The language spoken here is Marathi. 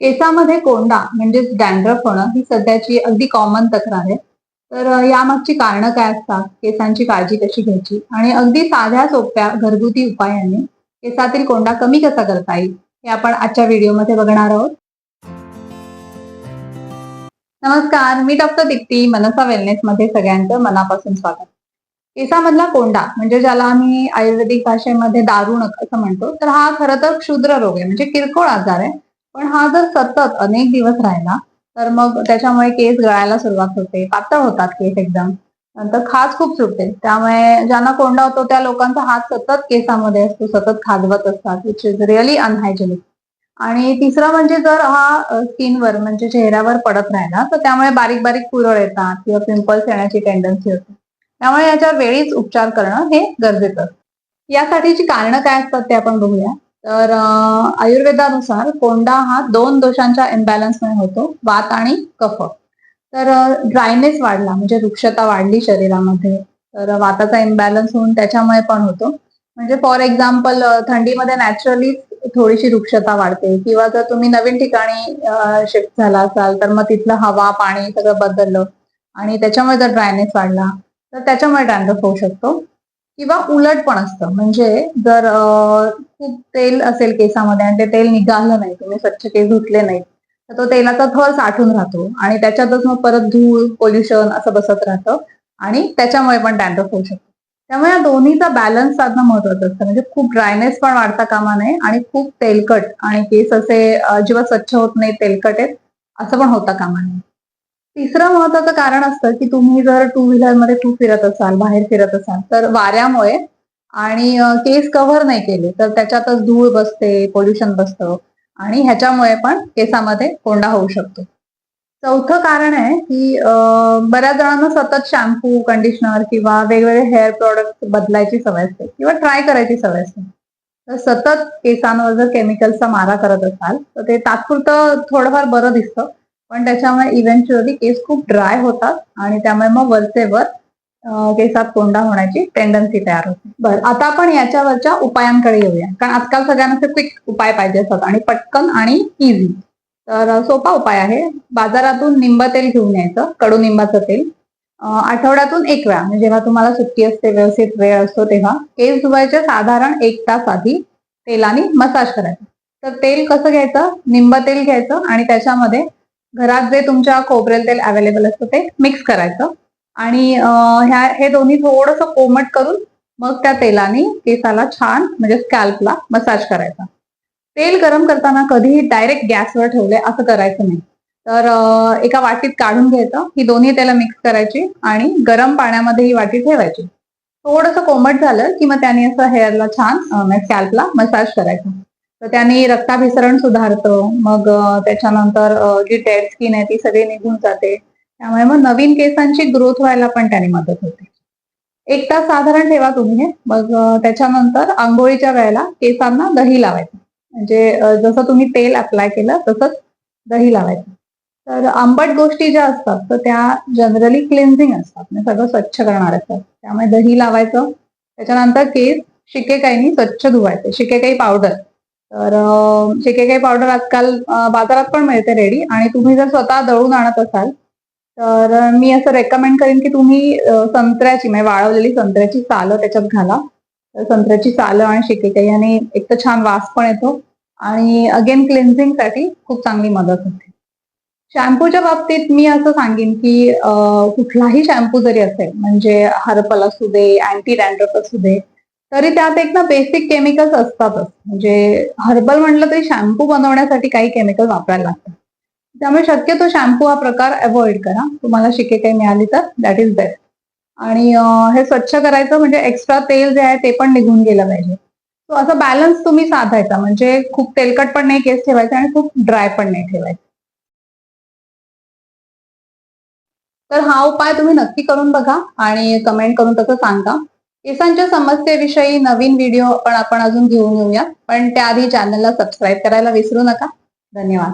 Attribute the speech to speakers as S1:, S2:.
S1: केसामध्ये कोंडा म्हणजेच डॅन्ड्रफ होणं ही सध्याची अगदी कॉमन तक्रार आहे. तर यामागची कारणं काय असतात? केसांची काळजी कशी घ्यायची? आणि अगदी साध्या सोप्या घरगुती उपायांनी केसातील कोंडा कमी कसा करता येईल हे आपण आजच्या व्हिडिओमध्ये बघणार आहोत. नमस्कार मी डॉक्टर दिप्ती मनसा वेलनेस मध्ये सगळ्यांचं मनापासून स्वागत. केसामधला कोंडा म्हणजे ज्याला आम्ही आयुर्वेदिक भाषेमध्ये दारुणक असं म्हणतो तर हा खरं तर क्षुद्र रोग आहे म्हणजे किरकोळ आजार आहे. पण हा जर सतत अनेक दिवस राहिला तर मग त्याच्यामुळे केस गळायला सुरुवात होते. पातळ होतात केस एकदम. नंतर खाज खूप सुटते. त्यामुळे ज्यांना कोंडा होतो त्या लोकांचा हात सतत केसामध्ये असतो सतत खाजवत असतात विच इज रिअली अनहायजेनिक आणि तिसरं म्हणजे जर हा स्किनवर म्हणजे चेहऱ्यावर पडत राहिला तर त्यामुळे बारीक बारीक पुरळ येतात किंवा पिंपल्स येण्याची टेंडन्सी होते त्यामुळे याच्या वेळीच उपचार करणं हे गरजेचं असतं. यासाठीची कारणं काय असतात ते आपण बघूया. तर आयुर्वेदानुसार कोंडा हा दोन दोषांच्या इम्बॅलन्समुळे होतो वात आणि कफ. तर ड्रायनेस वाढला म्हणजे वृक्षता वाढली शरीरामध्ये. तर वाताचा इम्बॅलन्स होऊन त्याच्यामुळे पण होतो. म्हणजे फॉर एक्झाम्पल थंडीमध्ये नॅचरली थोडीशी वृक्षता वाढते. किंवा जर तुम्ही नवीन ठिकाणी शिफ्ट झाला असाल तर मग तिथलं हवा पाणी सगळं बदललं. आणि त्याच्यामुळे जर ड्रायनेस वाढला तर त्याच्यामुळे डॅन्ड्रफ होऊ शकतो. किंवा उलट पण असतं. म्हणजे जर खूप तेल असेल केसामध्ये आणि ते तेल निघालं नाही तुम्ही स्वच्छ केस धुतले नाहीत तर तो तेलाचा थर साठून राहतो आणि त्याच्यातच मग परत धूळ पोल्युशन असं बसत राहतं आणि त्याच्यामुळे पण डॅन्ड्रफ होऊ शकतो. त्यामुळे या दोन्हीचा बॅलन्स साधणं महत्वाचं असतं. म्हणजे खूप ड्रायनेस पण वाढता कामा नये आणि खूप तेलकट आणि केस असे जेव्हा स्वच्छ होत नाही तेलकट आहेत असं पण होता कामा नये. तिसरं महत्वाचं कारण असतं की तुम्ही जर टू व्हीलरमध्ये खूप फिरत असाल बाहेर फिरत असाल तर वाऱ्यामुळे आणि केस कव्हर नाही केले तर त्याच्यातच धूळ बसते पोल्युशन बसतं आणि ह्याच्यामुळे पण केसामध्ये कोंडा होऊ शकतो. चौथं कारण आहे की बऱ्याच जणांना सतत शॅम्पू कंडिशनर किंवा वेगवेगळे हेअर प्रॉडक्ट बदलायची सवय असते किंवा ट्राय करायची सवय असते. तर सतत केसांवर जर केमिकलचा मारा करत असाल तर ते तात्पुरतं थोडंफार बरं दिसतं. पण त्याच्यामुळे इव्हेंच्युअली केस खूप ड्राय होतात आणि त्यामुळे मग वरचेवर केसात कोंडा होण्याची टेंडन्सी तयार होते. बरं आता आपण याच्यावरच्या उपायांकडे येऊया. कारण आजकाल सगळ्यांना क्विक उपाय पाहिजे असतात आणि पटकन आणि इझी तर सोपा उपाय आहे. बाजारातून निंब तेल घेऊन यायचं कडुनिंबाचं तेल. आठवड्यातून एक वेळा म्हणजे जेव्हा तुम्हाला सुट्टी असते व्यवस्थित वेळ असतो तेव्हा केस धुवायचे साधारण एक तास आधी तेलाने मसाज करायचा. तर तेल कसं घ्यायचं? निंब तेल घ्यायचं आणि त्याच्यामध्ये घरात जे तुमच्या खोबरेल तेल अवेलेबल असतं ते मिक्स करायचं. आणि ह्या हे दोन्ही थोडंसं कोमट करून मग त्या तेलाने केसाला छान म्हणजे स्कॅल्पला मसाज करायचा. तेल गरम करताना कधीही डायरेक्ट गॅसवर ठेवले असं करायचं नाही. तर एका वाटीत काढून घ्यायचं. ही दोन्ही तेला मिक्स करायची आणि गरम पाण्यामध्ये ही वाटी ठेवायची. थोडंसं कोमट झालं की मग त्याने असं हेअरला छान स्कॅल्पला मसाज करायचं. तर त्याने रक्ताभिसरण सुधारतं. मग त्याच्यानंतर जी डेड स्किन आहे ती सगळी निघून जाते. त्यामुळे मग नवीन केसांची ग्रोथ व्हायला पण त्याने मदत होते. एक तास साधारण ठेवा तुम्ही मग त्याच्यानंतर आंघोळीच्या वेळेला केसांना दही लावायचं. म्हणजे जसं तुम्ही तेल अप्लाय केलं तसंच दही लावायचं. तर आंबट गोष्टी ज्या असतात तर त्या जनरली क्लिन्झिंग असतात. म्हणजे सगळं स्वच्छ करणार असतात. त्यामुळे दही लावायचं. त्याच्यानंतर केस शिकेकाईनी स्वच्छ धुवायचे. शिकेकाई पावडर तर शेके काही पावडर आजकाल बाजारात पण मिळते रेडी आणि तुम्ही जर स्वतः दळून आणत असाल तर मी असं रेकमेंड करेन की तुम्ही संत्र्याची म्हणजे वाळवलेली संत्र्याची सालं त्याच्यात घाला. तर संत्र्याची सालं आणि शिकेकाई याने एक तर छान वास पण येतो. आणि अगेन क्लिन्झिंगसाठी खूप चांगली मदत होते. शॅम्पूच्या बाबतीत मी असं सांगेन की कुठलाही शॅम्पू जरी असेल म्हणजे हर्बल असू दे अँटी डॅन्ड्रफ असू दे तरी त्यात एक ना बेसिक केमिकल्स असतातच. म्हणजे हर्बल म्हटलं तरी शॅम्पू बनवण्यासाठी काही केमिकल वापरायला लागतात. त्यामुळे शक्यतो शॅम्पू हा प्रकार अवॉइड करा. तुम्हाला शिके काही मिळाली तर दॅट इज बेस्ट आणि हे स्वच्छ करायचं म्हणजे एक्स्ट्रा तेल जे आहे ते पण निघून गेलं पाहिजे. सो असं बॅलन्स तुम्ही साधायचा. म्हणजे खूप तेलकट पण नाही केस ठेवायचे आणि खूप ड्राय पण नाही ठेवायचे. तर हा उपाय तुम्ही नक्की करून बघा आणि कमेंट करून तसं सांगा. केसांच्या समस्येविषयी नवीन व्हिडिओ पण आपण अजून घेऊन येऊया पण त्याआधी चॅनलला सबस्क्राईब करायला विसरू नका. धन्यवाद.